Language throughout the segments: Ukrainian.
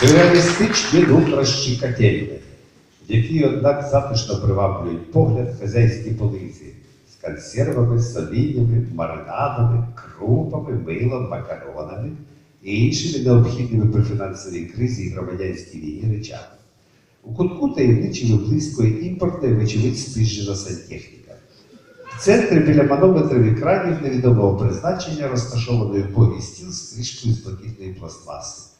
Сюрреалістичні нутрощі котельні, які, однак, затишно приваблюють погляд хазяйські полиці з консервами, солінями, маринадами, крупами, милом, макаронами і іншими необхідними при фінансовій кризі і громадянській війні речами. У кутку таємничі виблискує імпортна і вочевидь спіжжена сантехніка. В центрі біля манометрів екранів невідомого призначення розташований убогий стіл з кришкою з блакитної пластмаси.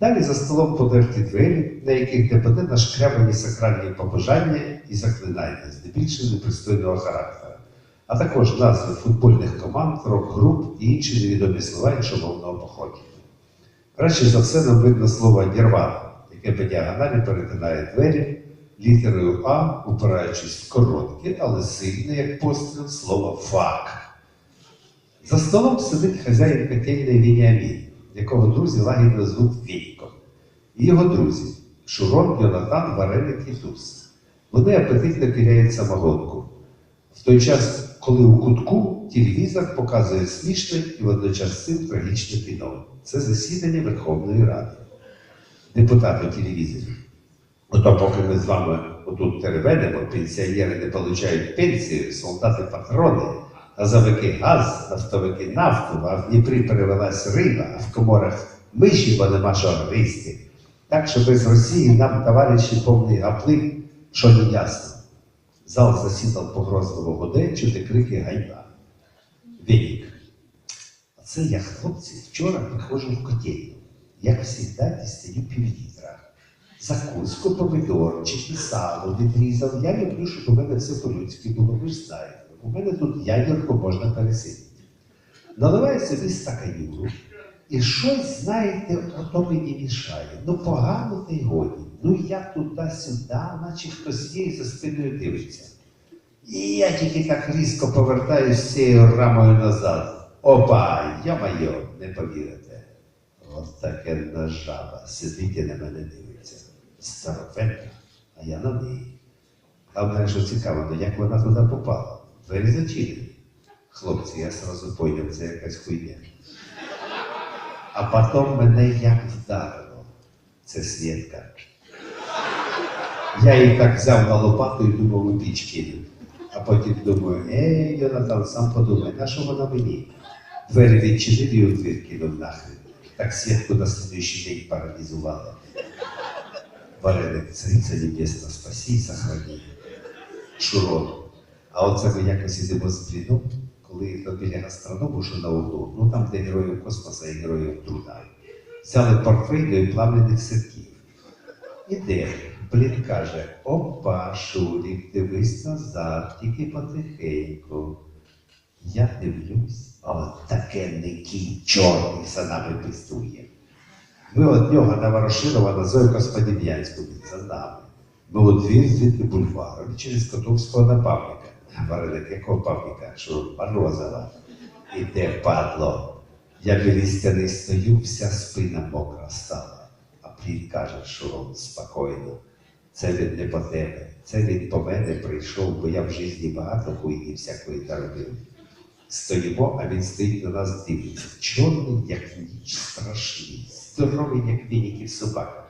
Далі за столом подерті двері, на яких ДПД нашкрябані сакральні побажання і заклинання, здебільшого непристойного характеру, а також назви футбольних команд, рок-груп і інші невідомі слова іншомовного походження. Краще за все нам видно слово «нірвана», яке по діагоналі перетинає двері літерою А, упираючись в коротке, але сильне, як постріл, слово фак. За столом сидить хазяїн котельної Вініамін, якого друзі лагідно звуть Віньком. І його друзі Шурон, Йонатан, Вареник і Туз. Вони апетитно піряють самогонку. В той час, коли у кутку телевізор показує смішне і водночас цим трагічне кіно. Це засідання Верховної Ради. Депутати у телевізорі. Ото поки ми з вами отут теревенимо, пенсіонери не отримують пенсію, солдати патрони, газовики газ, нафтовики нафту, а в Дніпрі перевелась риба, а в коморах миші, бо нема гризти. Так що без Росії нам, товариші, повний гаплик, що не ясно. Зал засідав погрозливо гуде, чути крики гайда. Вінік. А це я, хлопці, вчора приходжу в котельню. Як завжди, дістаю півлітра. Закуску, помидорчик і сало відрізав. Я люблю, щоб у мене все по-людськи було, ви ж знаєте. У мене тут ядерку можна пересидіти. Наливаю собі стаканюру. І щось, знаєте, ото мені мішає. Ну погано та й годі. Ну я туди-сюди, наче хтось є за спиною дивиться. І я тільки так різко повертаюсь з цією рамою назад. Опа, я майо, не повірите. От таке нажава сидить і на мене дивиться. Старовенка, а я на неї. Мене що цікаво, ну як вона туди попала? Двері зачинені. Хлопці, я сразу поняв, це якась хуйня. А потім мене як вдарило. Це Свєтка. Я її так взяв на лопату і думав у піч кинув. А потім думаю, ей, Йонатан, сам подумай, на що вона мені? Двері відчинив і у двір кинув нахрен. Так Свєтку на слідуючий день паралізували. Вареник, царица небесна, спаси і сохрани. Шурон. А оце ми якось з бліном, коли біля гастроному, що на углу, ну там, де героїв космоса і героїв труда. Взяли портфель і плавлених сирків. Іде, блін каже, опа, Шурік, дивись назад, тільки потихеньку. Я дивлюсь, а от таке некий чорний за нами. Ми од нього на Ворошилова на Зойко Сподів'янську за нами. Ми у двір звідти бульваром через Котовського на Павліка. Вареник якого Павліка? Що Морозова. Іде падло. Я біля стіни стою, вся спина мокра стала. А плід каже, що спокійно. Це він не по тебе. Це він по мене прийшов, бо я в житті багато хуйні всякої наробив. Стоїмо, а він стоїть на нас дивиться. Чорний, як ніч, страшний, здоровий, як вініків собака.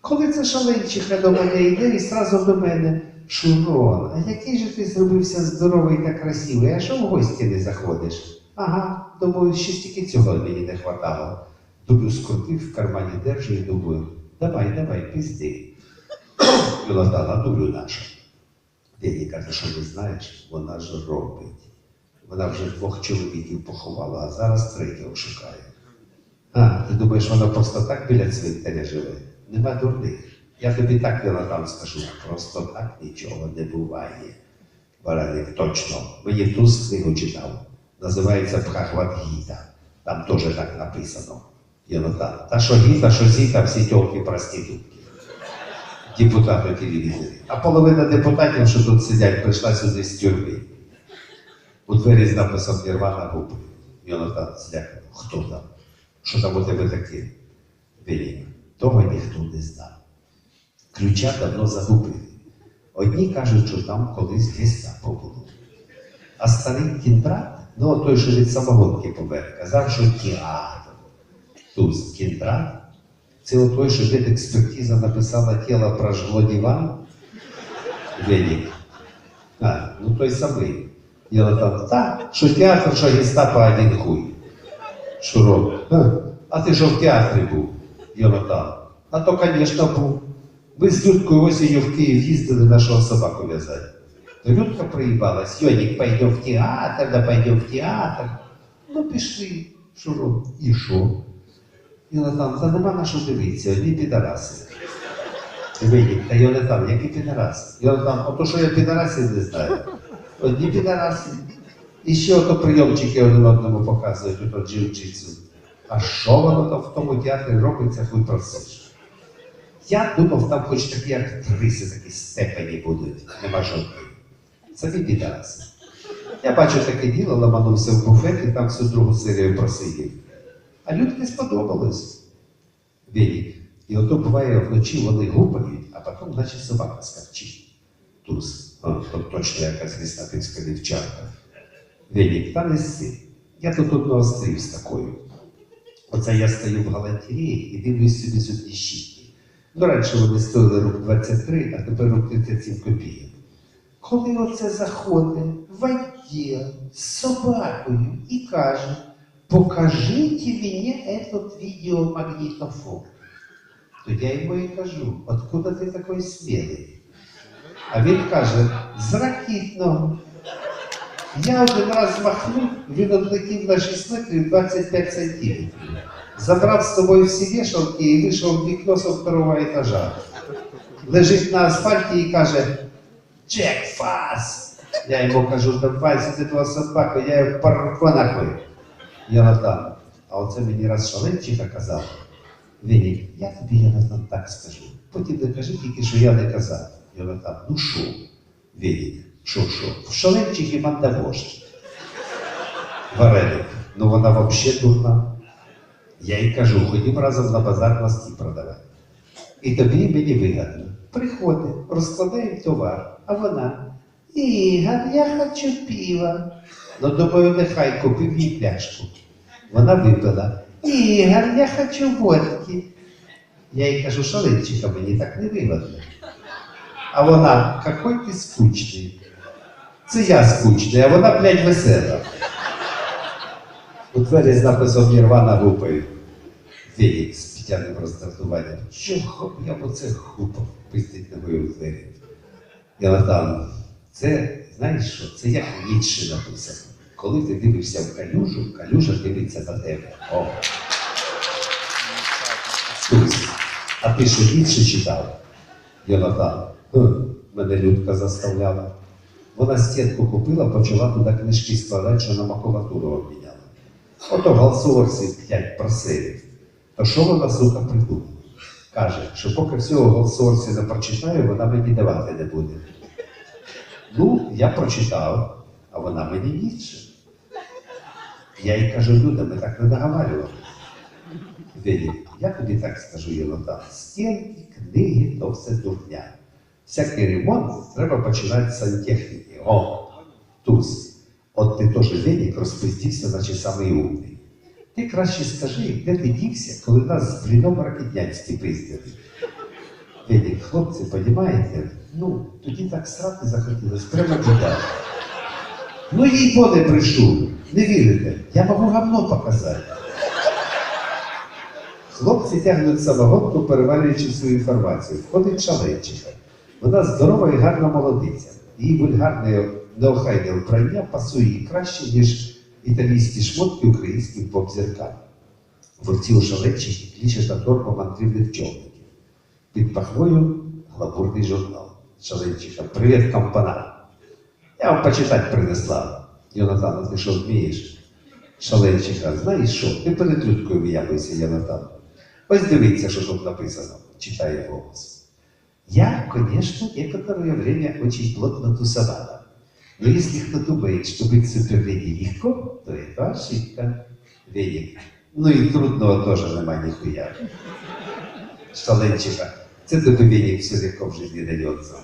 Коли це шаленчиха до мене йде і зразу до мене, Шурон, а який же ти зробився здоровий та красивий, а що в гості не заходиш? Ага, думаю, ще стільки цього мені не хватало. Дублю скрутив, в кармані держу і думаю, давай, давай, пізди. Йонатан, а дублю наша. Дені каже, що не знаєш, вона ж робить. Вона вже двох чоловіків поховала, а зараз третього шукає. А, ти думаєш, вона просто так біля цвинтаря живе? Нема дурних. Я тобі так, Йонатан, скажу, просто так нічого не буває. Вареник, точно. Мені ту книгу читав. Називається Бхагават Гіта. Там теж так написано. Йонатан. Та що гіта, що зіта, всі тьолки проститутки. Депутати телевізорі. А половина депутатів, що тут сидять, прийшла сюди з тюрми. У двері з написом Нірвана губи. Йонатан злякав. Хто там? Що там у тебе таке? Вірі. Того ніхто не знав. Ключа давно загубили. Одні кажуть, що там колись гестапо було. А старий кіндрат, ну той, що від самогонки помер, казав, що театр. Туз кіндрат Це той, що експертиза написала тіло прожгло диван. Венік. А, ну той самий. Йонатан, так, що театр, що гестапо один хуй. Шуров. А, а ти що в театрі був? Йонатан. А то, звісно, був. Ви з Людкою осінню в Київ їздили нашого собаку в'язати. Людка проїбалась, Йонік, пойдем в театр, да пойдем в театр. Ну, пішли, Шуров. І що? Йонатан, та нема на що дивитися, одні підараси. Винік, та Йонатан, який підарас? Йонатан, ото що я підарасів не знаю. Одні підараси. І ще ото прийомчики один одному показують, ото джиу-джитсу. А що воно там в тому театрі робиться, хуй просиш? Я думав, там хоч такі актриси, такі степені будуть, нема жодної. Самі підараси. Я бачу таке діло, ламанувся в буфет і там всю другу серію просидів. А людям сподобалось. Вінік. І ото буває вночі вони гупають, а потім наче собака скарчить. Туз. О, точно якась ліснатинська дівчатка. Вінік, та не сси. Я тут одного стрів з такою. Оце я стою в галантерії і дивлюсь собі зубні щітки. Ну, раніше вони стоїли рук 23, а тепер рук 37 копійок. Коли оце заходить в відділ з собакою і каже, покажіть мені этот відеомагнітофон. То я йому і кажу, откуда ти такий смілий? А він каже, з ракітного. Я один раз махнув, він отлетів на 6 метрів 25 сантиметрів. Забрав з собою всі вішалки і вийшов в вікно со второго етажа. Лежить на асфальті і каже, Джек Фас! Я йому кажу, давай сюди твого собаку, я його порву нахуй. Йонатан, а оце мені раз шаленчиха казав. Вінік, я тобі, Йонатан, так скажу. Потім не кажи тільки, що я не казав. Йонатан, ну що? Вінік, що, що? В шаленчихі мандавошки. Вареник, ну вона взагалі дурна. Я їй кажу, ходім разом на базар носки продавати. І тобі мені вигадно. Приходить, розкладаємо товар, а вона. Ігор, я хочу пива. Ну, думаю, нехай купив їй пляшку. Вона випила. Ігор, я хочу водки. Я їй кажу, шаленчиха, мені так не вигодно. А вона, какой ти скучний. Це я скучний, а вона, блядь, весела. Двері з написом Нірвана гупою. Фелік з п'яним роздратуванням. Чого я б оце гупав пиздить ногою в двері? Йонатан, це, знаєш що, це як Ніцше написано. Коли ти дивишся в калюжу, калюжа дивиться на тебе. О. А ти що Ніцше читав? Йонатан. «Хм, Мене Людка заставляла. Вона стінку купила, почала туди книжки складати, що на макулатуру обміняла. Ото Галсуорсі п'ять просив. То що вона, сука, придумала? Каже, що поки всього Галсуорсі не прочитаю, вона мені давати не буде. Ну, я прочитав, а вона мені ніче. Я їй кажу, Люда, ми так не договарювали. Вені, я тобі так скажу, Єнота, стінки, книги, то все дурня. Всякий ремонт треба починати з сантехніки. О, туз. От ти теж Венік розпиздівся, наче самий умний. Ти краще скажи, де ти дівся, коли нас з бліном ракетнянські пиздили. Венік, хлопці, понімаєте? Ну, тоді так срати захотілось, прямо біда. Ну їй бо не прийшов. Не вірите, я можу гавно показати. Хлопці тягнуть самогонку, переварюючи свою інформацію. Входить шаленчиха. Вона здорова і гарна молодиця. Її вульгарне неохайне вбрання пасує їй краще, ніж італійські шмотки українським поп-зіркам. В руці у шаленчихи кліче та торба мандрівних човників. Під пахвою гламурний журнал. Шаленчиха. Привіт, компана. Я вам почитати принесла. Йонатан, ти що вмієш? Шаленчиха, знаєш що? Ти перед людкою виявився, Йонатан. Ось дивіться, що тут написано, читає голос. Я, конечно, некоторое время очень плотно тусовала. Но если кто думает, что быть суперледи легко, то это ошибка. Веник. Ну і трудного теж нема ніхуя. Шаленчиха. Це тобі Веник все легко в жизни дается.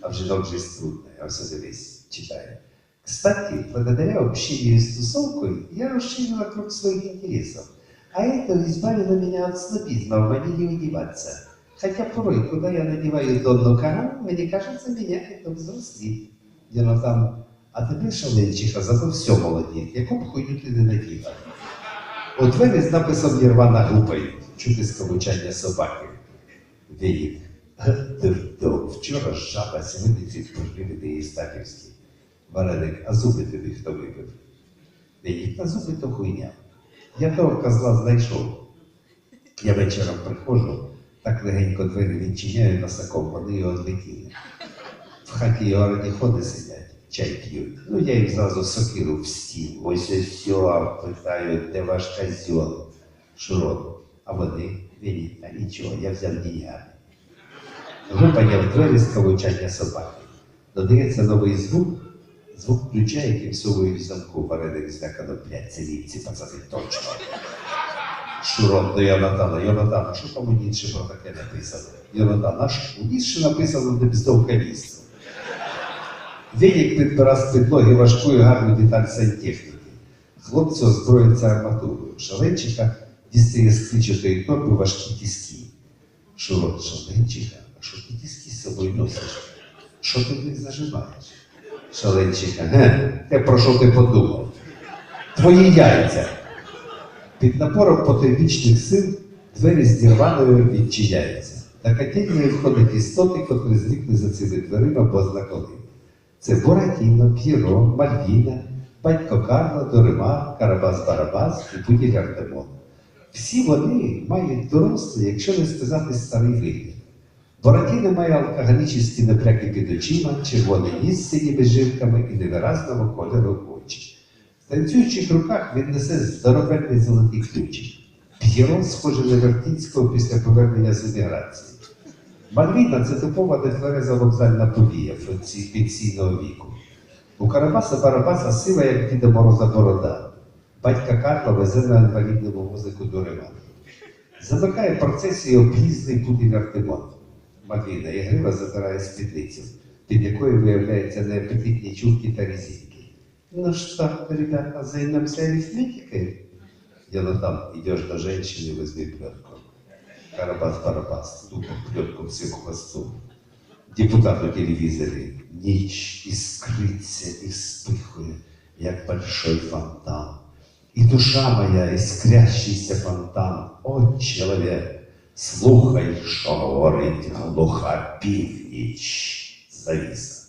А в жінок жизнь трудная. А все дивись, читає. Кстати, благодаря общению с тусовкой я расширила круг своих интересов. А это избавило меня от снобизма в манере одеваться. Хотя порой, когда я надеваю Донну Каран, мне кажется, меня это взрослит. Дінатан, а тепер, шаленчиха, зато все молодець, яку б хуйню ти не наділа. У двері з написом Нірвана гупають, чути скавучання собаки. Дивдо, вчора жаба сьогодні привіди Єстаківський. Вареник, а зуби тобі хто вибив? Віїк, та зуби то хуйня. Я того козла знайшов. Я вечором приходжу, так легенько двері відчиняю носаком, вони його відлетіли. В хаті його радіходи сидять, чай п'ють. Ну я їм зразу сокиру в стіл. Ось ось все, питаю, де ваш козьол? Шурон. А вони, він, а нічого, я взяв деньгами. Гупання в двері скавучання собаки. Додається новий звук, звук ключа, який всовує в замку вареник злякано блядь, це ліпці, пацани, точно. Шурон до Йонатана. Йонатана, що там у Ніцше про таке написано? Йонатан, а що? У Ніцше написано де бздовка місце. Венік підбирав з підлоги важкою гарну деталь сантехніки. Хлопці озброїться арматурою. Шаленчиха дістає з кличатої торби важкі тіски. Шурон, шаленчиха, а що ти тіски з собою носиш? Що ти в них зажимаєш? Шаленчиха, ге, те про що ти подумав? Твої яйця. Під напором потойбічних сил двері з Нірваною відчиняються. На котельні входять істоти, котрі зникли за цими дверима позна Це Буратіно, П'єро, Мальвіна, батько Карла, Дорима, Карабас-Барабас і Пуділь Артемон. Всі вони мають дорослий, якщо не сказати старий вигляд. Буратіно має алкоголічні напряки під очима, червоний ніс синіми жилками і невиразного кольору очі. В танцюючих руках він несе здоровенний золотий ключик. П'єро схоже на Вертінського після повернення з еміграції. Мальвіна це типова нетвереза вокзальна функції пенсійного віку. У Карабаса Барабаса сила, як Діда Мороза Борода. Батька Карла везе на інвалідному возику до Римана. Замикає процесію об'їзний путін Артемон. Мальвіна і грива задирає спідницю, під якою виявляються неапетитні чулки та резинки. Ну что, ребята, займемся арифметикой? Йонатан, идешь до женщины, возьми плетку. Карабас-барабас, тупо плетку всю хвосту. Депутат у телевизоре. Ніч іскриться і вспихує, як большой фонтан. І душа моя, іскрящийся фонтан, о, чоловік, слухай, що говорить глуха північ. Завіса.